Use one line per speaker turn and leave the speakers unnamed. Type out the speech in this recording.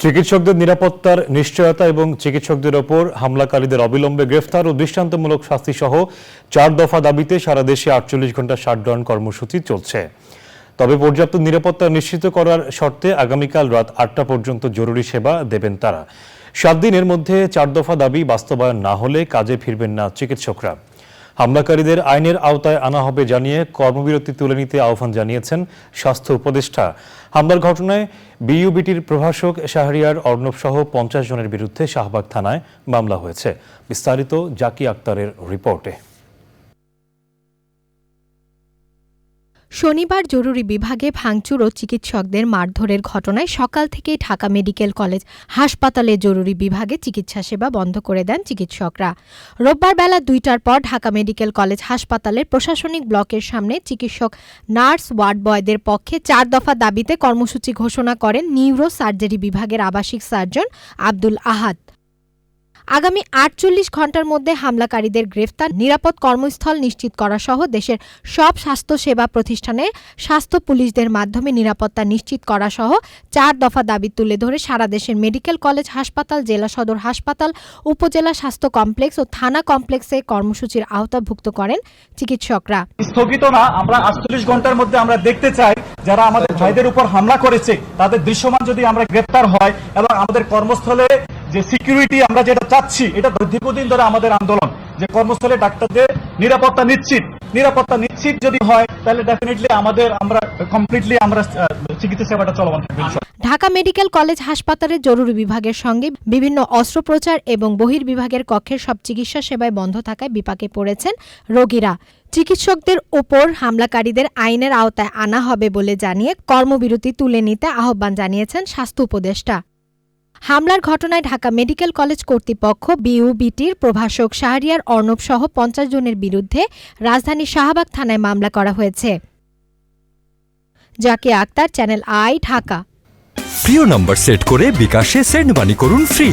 চিকিৎসকদের নিরাপত্তার নিশ্চয়তা এবং চিকিৎসকদের ওপর হামলাকারীদের অবিলম্বে গ্রেফতার ও দৃষ্টান্তমূলক শাস্তি সহ চার দফা দাবিতে সারা দেশে আটচল্লিশ ঘণ্টা শাটডাউন কর্মসূচি চলছে। তবে পর্যাপ্ত নিরাপত্তা নিশ্চিত করার শর্তে আগামীকাল রাত আটটা পর্যন্ত জরুরি সেবা দেবেন তারা। সাত দিনের মধ্যে চার দফা দাবি বাস্তবায়ন না হলে কাজে ফিরবেন না চিকিৎসকরা। হামলাকারীদের আইনের আওতায় আনা হবে জানিয়ে কর্মবিরতি তুলে নিতে আহ্বান জানিয়েছেন স্বাস্থ্য উপদেষ্টা। হামলার ঘটনায় বিইউবিটির প্রভাষক শাহরিয়ার অর্ণব সহ পঞ্চাশ জনের বিরুদ্ধে শাহবাগ থানায় মামলা হয়েছে। বিস্তারিত জাকি আক্তারের রিপোর্টে।
শনিবার জরুরি বিভাগে ভাঙচুর ও চিকিৎসকদের মারধরের ঘটনায় সকাল থেকেই ঢাকা মেডিকেল কলেজ হাসপাতালে জরুরি বিভাগে চিকিৎসা সেবা বন্ধ করে দেন চিকিৎসকরা। রোববার বেলা দুইটার পর ঢাকা মেডিকেল কলেজ হাসপাতালের প্রশাসনিক ব্লকের সামনে চিকিৎসক নার্স ওয়ার্ড বয়দের পক্ষে চার দফা দাবিতে কর্মসূচি ঘোষণা করেন নিউরো সার্জারি বিভাগের আবাসিক সার্জন আব্দুল আহাদ। আগামী আটচল্লিশ ঘণ্টার মধ্যে হামলাকারীদের গ্রেফতার, নিরাপদ কর্মস্থল নিশ্চিত করা সহ দেশের সব স্বাস্থ্য সেবা প্রতিষ্ঠানে স্বাস্থ্য পুলিশদের মাধ্যমে নিরাপত্তা নিশ্চিত করা সহ চার দফা দাবি তুলে ধরে সারা দেশের মেডিকেল কলেজ, হাসপাতাল, জেলা সদর হাসপাতাল, উপজেলা স্বাস্থ্য কমপ্লেক্স ও থানা কমপ্লেক্সে কর্মসূচির আওতাভুক্ত করেন চিকিৎসকরা।
স্থগিত না, আমরা আটচল্লিশ ঘণ্টার মধ্যে আমরা দেখতে চাই যারা আমাদের ভাইদের উপর হামলা করেছে, তাদের দৃশ্যমান যদি আমরা গ্রেপ্তার হয় এবং আমাদের কর্মস্থলে যে সিকিউরিটি আমরা যেটা চাচ্ছি, এটা দীর্ঘদিন ধরে আমাদের আন্দোলন, যে কর্মস্থলে ডাক্তারদের নিরাপত্তা নিশ্চিত। নিরাপত্তা নিশ্চিত যদি হয়, তাহলে ডেফিনেটলি আমাদের, আমরা কমপ্লিটলি আমরা চিকিৎসা সেবাটা চলমান থাকবে
ঢাকা মেডিকেল কলেজ হাসপাতালের জরুরি বিভাগের সঙ্গে বিভিন্ন অস্ত্রোপচার এবং বহির্বিভাগের কক্ষের সব চিকিৎসা সেবায় বন্ধ থাকায় বিপাকে পড়েছেন রোগীরা। চিকিৎসকদের ওপর হামলাকারীদের আইনের আওতায় আনা হবে বলে জানিয়ে কর্মবিরতি তুলে নিতে আহ্বান জানিয়েছেন স্বাস্থ্য উপদেষ্টা। হামলার ঘটনায় ঢাকা মেডিকেল কলেজ কর্তৃপক্ষ বিইউবিটির প্রভাষক শাহরিয়ার অর্ণব সহ পঞ্চাশ জনের বিরুদ্ধে রাজধানীর শাহবাগ থানায় মামলা করা হয়েছে। জাকে আক্তার, চ্যানেল আই, ঢাকা।
প্রিয় নম্বর সেট করে বিকাশে সেন্ড মানি করুন ফ্রি।